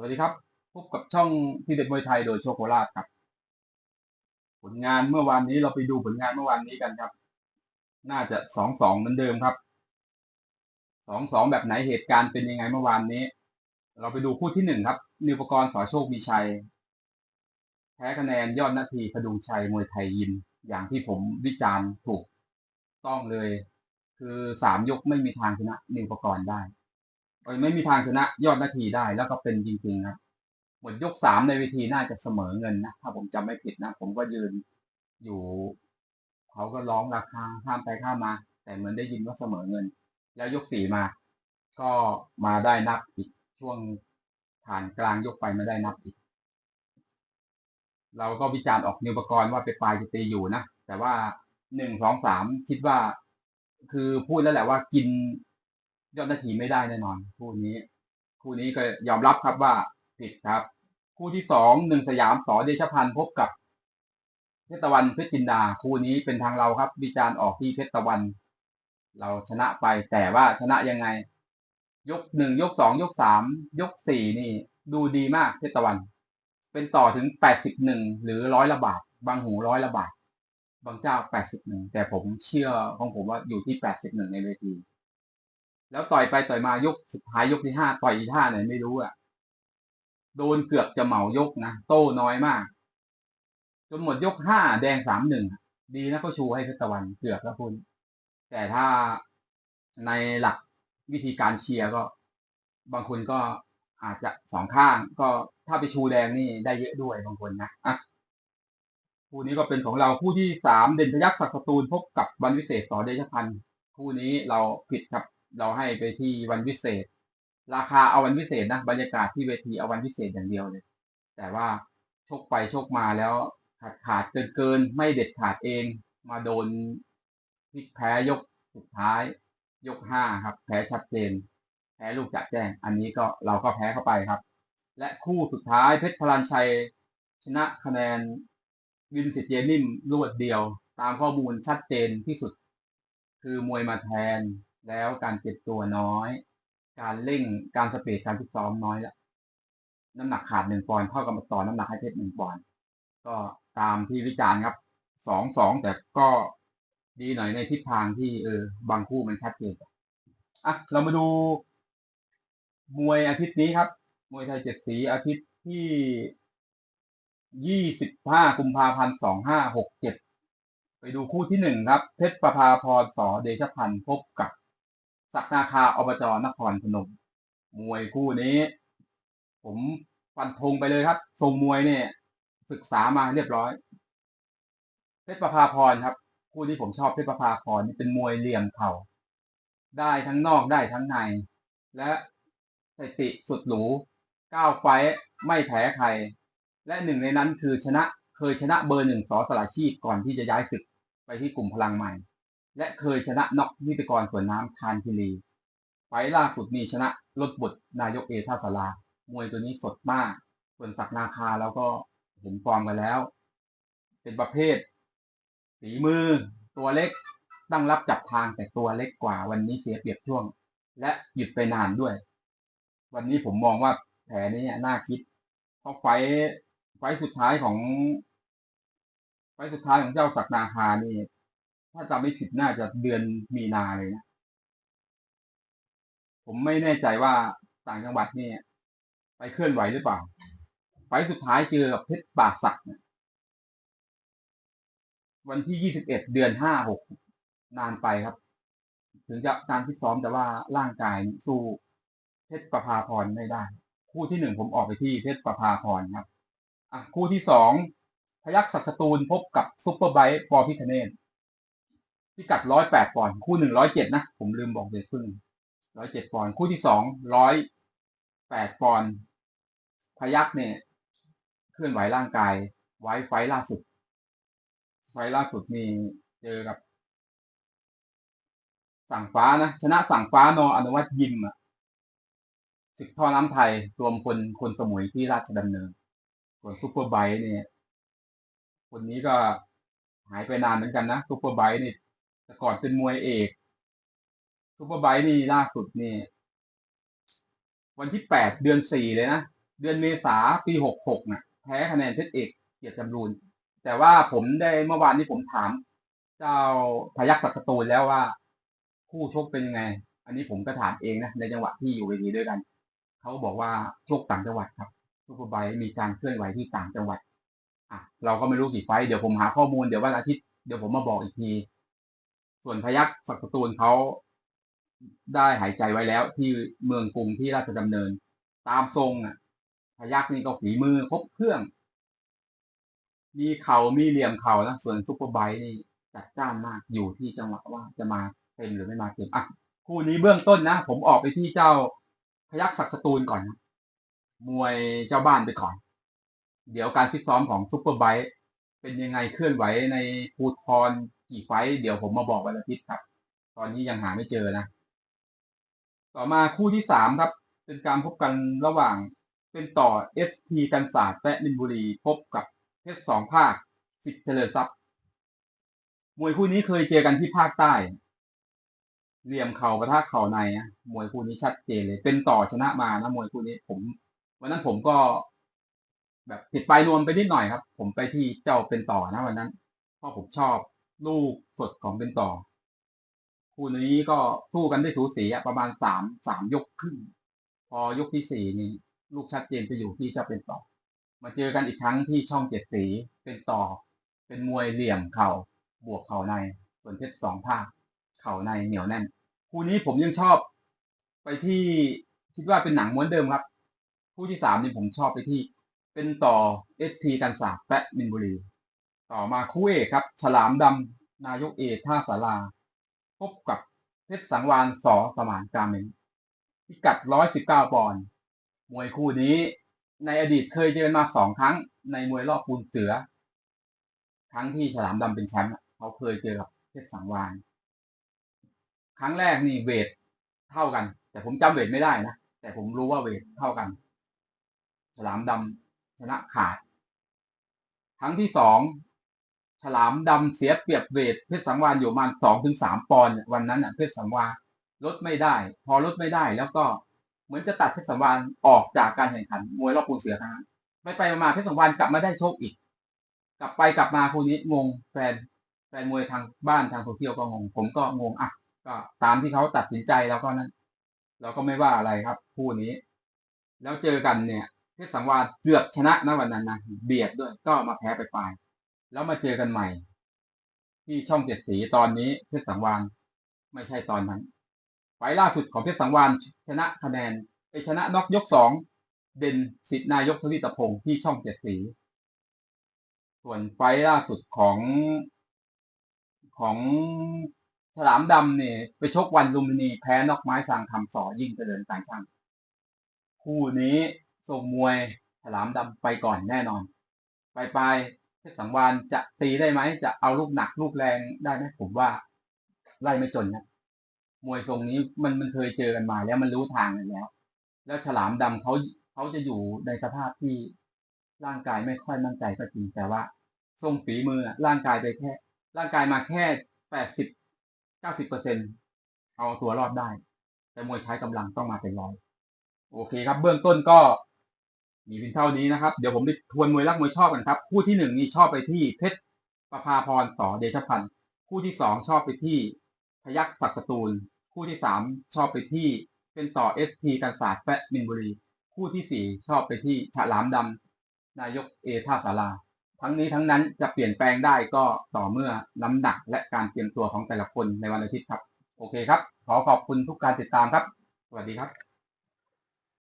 สวัสดีครับ พบกับช่องทีเด็ดมวยไทยโดยโชคโคราชครับ ผลงานเมื่อวานนี้เราไปดูผลงานเมื่อวานนี้กันครับ น่าจะสองสองเหมือนเดิมครับสองสองแบบไหนเหตุการณ์เป็นยังไงเมื่อวานนี้ เราไปดูคู่ที่หนึ่งครับ นิวปกรณ์สอโชคมีชัย แพ้คะแนนยอดนาทีพดุงชัยมวยไทยยิมอย่างที่ผมวิจารณ์ถูกต้องเลย คือสามยกไม่มีทางชนะนิวปกรณ์ได้ ไม่มีทางชนะยอดนาทีได้แล้วก็เป็นจริงๆครับหมดยกสามในเวทีน่าจะเสมอเงินนะถ้าผมจำไม่ผิดนะ ผมก็ยืนอยู่เขาก็ร้องราคาข้ามไปข้ามมา แต่เหมือนได้ยินว่าเสมอเงิน แล้วยกสี่มา ก็มาได้นับอีกช่วงผ่านกลางยกไปมาได้นับอีก เราก็วิจารณ์ออกนิวปกรณ์ว่าไปปลายจะตีอยู่นะแต่ว่าหนึ่งสองสามคิดว่า คือพูดแล้วแหละว่ากิน ยอดนาทีไม่ได้แน่นอน คู่นี้ คู่นี้ก็ยอมรับครับว่าผิดครับ คู่ที่สองหนึ่งสยามสอเดชพันธ์พบกับเพชรตะวันเพชรจินดา คู่นี้เป็นทางเราครับวิจารณ์ออกที่เพชรตะวัน เราชนะไปแต่ว่าชนะยังไง ยกหนึ่งยกสองยกสามยกสี่นี่ ดูดีมากเพชรตะวัน เป็นต่อถึงแปดสิบหนึ่งหรือร้อยละบาทบางหูร้อยละบาทบางเจ้าแปดสิบหนึ่งแต่ผมเชื่อของผมว่าอยู่ที่แปดสิบหนึ่งในเวที แล้วต่อยไปต่อยมายกสุดท้ายยกที่ห้าต่อยอีท่าไหนไม่รู้อะ โดนเกือบจะเหมายกนะโต้น้อยมาก จนหมดยกห้าแดงสามหนึ่งดีนะเขาชูให้เพชรตะวันเกือบแล้วคุณแต่ถ้าในหลักวิธีการเชียร์ก็ บางคนก็อาจจะสองข้าง ก็ถ้าไปชูแดงนี่ได้เยอะด้วยบางคนนะอะคู่นี้ก็เป็นของเราคู่ที่สามเด่นพยักษ์ศักดิ์ตูลพบกับวันวิเศษต่อเดชพันธ์คู่นี้เราผิดครับ เราให้ไปที่วันพิเศษ ราคาเอาวันพิเศษนะบรรยากาศที่เวทีเอาวันพิเศษอย่างเดียวเลย แต่ว่าชกไปชกมาแล้วขาดขาดเกินเกินไม่เด็ดขาดเองมาโดนพลิกแพ้ยกสุดท้าย ยกห้าครับ แพ้ชัดเจน แพ้ลูกจัดแจ้ง อันนี้ก็เราก็แพ้เข้าไปครับ และคู่สุดท้ายเพชรพลันชัย ชนะคะแนนวินสิทธิ์เยนิ่มรวดเดียว ตามข้อมูลชัดเจนที่สุด คือมวยมาแทน แล้วการเก็บตัวน้อย การเร่งการสเปรดการพิซ้อมน้อยแล้วน้ำหนักขาดหนึ่งปอนด์เท่ากับต่อน้ำหนักให้เพชรหนึ่งปอนด์ก็ตามที่วิจารณ์ครับสองสองแต่ก็ดีหน่อยในทิศทางที่เออบางคู่มันชัดเจนอะเรามาดู มวยอาทิตย์นี้ครับ มวยไทยเจ็ดสีอาทิตย์ที่ยี่สิบห้ากุมภาพันธ์สองห้าหกเจ็ดไปดูคู่ที่หนึ่งครับ เพชรประภาพรสอเดชพันธ์พบกับ ศักนาคาอบจนครพนมมวยคู่นี้ ผมฟันธงไปเลยครับ ทรงมวยเนี่ย ศึกษามาเรียบร้อยเพชรประภาพรครับ คู่ที่ผมชอบเพชรประภาพรนี่เป็นมวยเหลี่ยมเข่าได้ทั้งนอกได้ทั้งใน และสถิติสุดหรูก้าวไฟไม่แพ้ใคร และหนึ่งในนั้นคือชนะเคยชนะเบอร์หนึ่งสอสลาชีพก่อนที่จะย้ายศึกไปที่กลุ่มพลังใหม่ และเคยชนะน็อกนิติกรสวนน้ำทานคิรีไฟล่าสุดนี่ชนะลดบทนายกเอท่าสลามวยตัวนี้สดมาก ส่วนสักนาคาแล้วก็เห็นฟอร์มไปแล้ว เป็นประเภทสีมือ ตัวเล็กตั้งรับจับทางแต่ตัวเล็กกว่าวันนี้เสียเปรียบช่วง และหยุดไปนานด้วย วันนี้ผมมองว่าแผลนี้น่าคิด เพราะไฟไฟสุดท้ายของ ไฟสุดท้ายของเจ้าสักนาคานี่ ถ้าจำไม่ผิดน่าจะเดือนมีนาเลยนะผมไม่แน่ใจว่าต่างจังหวัดนี่ไปเคลื่อนไหวหรือเปล่าไปสุดท้ายเจอกับเพชรป่าสักเนี่ยวันที่ยี่สิบเอ็ดเดือนห้าหกนานไปครับ ถึงจะการที่ซ้อมแต่ว่าร่างกายสู้เพชรประภาพรไม่ได้ คู่ที่หนึ่งผมออกไปที่เพชรประภาพรครับอะคู่ที่สองพยักษ์ศักดิ์สตูลพบกับซุปเปอร์ไบค์ปอพิคเนต พิกัดร้อยแปดปอนด์คู่หนึ่งร้อยเจ็ดนะ ผมลืมบอกเด็กพึ่งร้อยเจ็ดปอนด์คู่ที่สองร้อยแปดปอนด์พยักเนี่ย เคลื่อนไหวร่างกาย ไว้ไฟล่าสุด ไฟล่าสุดมีเจอกับ สั่งฟ้านะชนะสั่งฟ้านออนุวัตยิมอะศึกท่อน้ำไทยรวมคนคนสมุยที่ราชดำเนิน ส่วนซูเปอร์ไบค์เนี่ย คนนี้ก็หายไปนานเหมือนกันนะซูเปอร์ไบค์นี่ แต่ก่อนเป็นมวยเอกซูเปอร์ไบค์นี่ล่าสุดนี่ วันที่แปดเดือนสี่เลยนะ เดือนเมษาปีหกหกน่ะ แพ้คะแนนเพชรเอก เกียรติจำรูน แต่ว่าผมได้เมื่อวานนี้ผมถาม เจ้าพยักศักตูแล้วว่า คู่ชกเป็นยังไง อันนี้ผมก็ถามเองนะ ในจังหวะที่อยู่เวทีด้วยกัน เขาบอกว่าชกต่างจังหวัดครับซูเปอร์ไบค์มีการเคลื่อนไหวที่ต่างจังหวัดอะเราก็ไม่รู้กี่ไฟ เดี๋ยวผมหาข้อมูลเดี๋ยววันอาทิตย์เดี๋ยวผมมาบอกอีกที ส่วนพยักศักดิ์ตูลเขาได้หายใจไว้แล้ว ที่เมืองกรุงที่ราชดำเนิน ตามทรงอะ พยักนี่ก็ฝีมือครบเครื่อง มีเข่ามีเหลี่ยมเข่านะส่วนซุปเปอร์ไบค์นี่จัดจ้านมากอยู่ที่จังหวะว่าจะมาเต็มหรือไม่มาเต็มอะคู่นี้เบื้องต้นนะ ผมออกไปที่เจ้าพยักศักดิ์ตูลก่อนนะมวยเจ้าบ้านไปก่อน เดี๋ยวการฟิตซ้อมของซุปเปอร์ไบค์เป็นยังไงเคลื่อนไหวในภูทร กี่ไฟเดี๋ยวผมมาบอกวันอาทิตย์ครับ ตอนนี้ยังหาไม่เจอนะ ต่อมาคู่ที่สามครับ เป็นการพบกันระหว่างเป็นต่อ ST กันศาสตร์และมินบุรีพบกับเพชรสองภาคสิทธิ์เจริญทรัพย์ มวยคู่นี้เคยเจอกันที่ภาคใต้เหลี่ยมเข่าประทะเข่าในนะมวยคู่นี้ชัดเจนเลย เป็นต่อชนะมานะมวยคู่นี้ผมวันนั้นผมก็ แบบผิดปลายนวมไปนิดหน่อยครับ ผมไปที่เจ้าเป็นต่อนะวันนั้นเพราะผมชอบ ลูกสดของเป็นต่อ คู่นี้ก็สู้กันได้สูสีประมาณสามสามยกครึ่งพอยกที่สี่นี่ลูกชัดเจนไปอยู่ที่เจ้าเป็นต่อ มาเจอกันอีกครั้งที่ช่องเจ็ดสีเป็นต่อ เป็นมวยเหลี่ยมเข่าบวกเข่าใน ส่วนเพชรสองภาคเข่าในเหนียวแน่น คู่นี้ผมยังชอบไปที่คิดว่าเป็นหนังม้วนเดิมครับ คู่ที่สามนี่ผมชอบไปที่ เป็นต่อเอสทีกันศาสตร์และมินบุรี ต่อมาคู่เอกครับ ฉลามดำนายกเอกท่าสาราพบกับเพชรสังวานสอสมานกาเมนพิกัดร้อยสิบเก้าปอนด์มวยคู่นี้ ในอดีตเคยเจอมาสองครั้ง ในมวยรอบปูนเสือ ครั้งที่ฉลามดำเป็นแชมป์เขาเคยเจอกับเพชรสังวาน ครั้งแรกนี่เวทเท่ากัน แต่ผมจำเวทไม่ได้นะ แต่ผมรู้ว่าเวทเท่ากัน ฉลามดำชนะขาด ครั้งที่สอง ฉลามดำเสียเปรียบเวทเพชรสังวานอยู่ประมาณสองถึงสามปอนด์วันนั้นอะเพชรสังวานลดไม่ได้ พอลดไม่ได้แล้วก็เหมือนจะตัดเพชรสังวานออกจากการแข่งขันมวยรอบปูเสือครั้งไปไปมาเพชรสังวานกลับมาได้โชคอีก กลับไปกลับมาคู่นี้งงแฟนแฟนมวยทางบ้านทางโซเชียลก็งง ผมก็งงอะก็ตามที่เขาตัดสินใจแล้วก็นั้นเราก็ไม่ว่าอะไรครับ คู่นี้ แล้วเจอกันเนี่ยเพชรสังวานเกือบชนะนะวันนั้นนะเบียดด้วยก็มาแพ้ไปปลาย แล้วมาเจอกันใหม่ ที่ช่องเจ็ดสีตอนนี้เพชรสังวานไม่ใช่ตอนนั้นไฟล่าสุดของเพชรสังวานชนะคะแนนไปชนะน็อกยกสองเด่นสิทธินายกทวีตพงศ์ที่ช่องเจ็ดสี ส่วนไฟล่าสุดของของฉลามดำเนี่ยไปชกวันลุมพินีแพ้นอกไม้สางคำสอยิ่งเจริญการช่าง คู่นี้ส่งมวยฉลามดำไปก่อนแน่นอน ไปไป สังวานจะตีได้ไหม จะเอาลูกหนักลูกแรงได้ไหมผมว่า ไล่ไม่จนนะมวยทรงนี้มันมันเคยเจอกันมาแล้วมันรู้ทางกันแล้ว แล้วฉลามดำเขาเขาจะอยู่ในสภาพที่ร่างกายไม่ค่อยมั่นใจก็จริงแต่ว่า ทรงฝีมือร่างกายไปแค่ ร่างกายมาแค่แปดสิบเก้าสิบเปอร์เซ็นเอาตัวรอดได้ แต่มวยใช้กำลังต้องมาเป็นร้อยโอเคครับ เบื้องต้นก็ มีเพียงเท่านี้นะครับ เดี๋ยวผมไปทวนมวยรักมวยชอบกันครับ คู่ที่หนึ่งนี่ชอบไปที่เพชรประภาพรสอเดชพันธ์คู่ที่สองชอบไปที่พยักศักดิ์ตูล คู่ที่สามชอบไปที่เป็นต่อเอสทีกันศาสตร์แปะมินบุรี คู่ที่สี่ชอบไปที่ฉลามดำนายกเอท่าสาราทั้งนี้ทั้งนั้นจะเปลี่ยนแปลงได้ก็ต่อเมื่อน้ำหนักและการเตรียมตัวของแต่ละคนในวันอาทิตย์ครับ โอเคครับ ขอขอบคุณทุกการติดตามครับ สวัสดีครับ